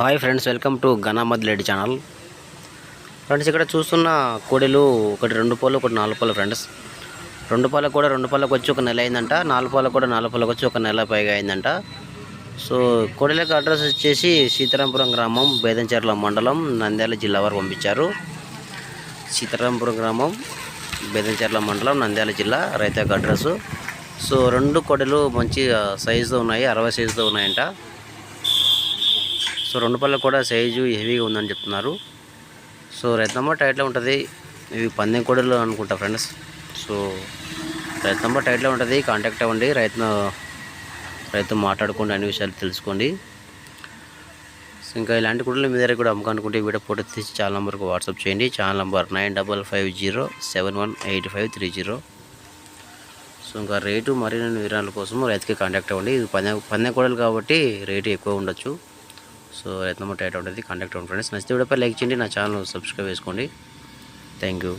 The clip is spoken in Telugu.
హాయ్ ఫ్రెండ్స్ వెల్కమ్ టు గనామద్ లేడీ ఛానల్. ఫ్రెండ్స్ ఇక్కడ చూస్తున్న కోడెలు ఒకటి రెండు పాలు ఒకటి నాలుగు పాలు ఫ్రెండ్స్. రెండు పాలకు కూడా రెండు పాలకు వచ్చి ఒక నెల అయిందంట నాలుగు పాలకు కూడా నాలుగు పాలకు వచ్చి ఒక నెల పైగా అయిందంట. సో కోడెలకు అడ్రస్ వచ్చేసి సీతారాంపురం గ్రామం బేదంచెర్ల మండలం నంద్యాల జిల్లా వారు పంపించారు. సీతారాంపురం గ్రామం బేదంచెర్ల మండలం నంద్యాల జిల్లా రైతు అడ్రస్. సో రెండు కొడలు మంచి సైజుతో ఉన్నాయి అరవై సైజుతో ఉన్నాయంట. సో రెండు పళ్ళకు కూడా సైజు హెవీగా ఉందని చెప్తున్నారు. సో రైతమ్మ టైట్లో ఉంటుంది. ఇవి పందెం కోడలు అనుకుంటా ఫ్రెండ్స్. సో రైతమ్మ టైట్లో ఉంటుంది. కాంటాక్ట్ అవ్వండి. రైతు రైతు మాట్లాడుకోండి అన్ని విషయాలు తెలుసుకోండి. ఇంకా ఇలాంటి కుడలు మీ దగ్గర కూడా అమ్మకానుకుంటే వీడియో ఫోటో తీసి ఛానల్ నెంబర్కి వాట్సాప్ చేయండి. Channel number nine double five zero seven one eight five three zero. So ఇంకా రేటు మరిన్ని వివరాల కోసం రైతుకి కాంటాక్ట్ అవ్వండి. ఇది పందెం పందెం కోడలు కాబట్టి రేటు ఎక్కువ ఉండొచ్చు. సో రైతు నెంబర్ టైట్ ఉంటుంది. కాంటాక్ట్ అవ్వండి ఫ్రెండ్స్. నచ్చితే వీడియోపై లైక్ చేయండి. నా ఛానల్ సబ్స్క్రైబ్ చేసుకోండి. Thank you.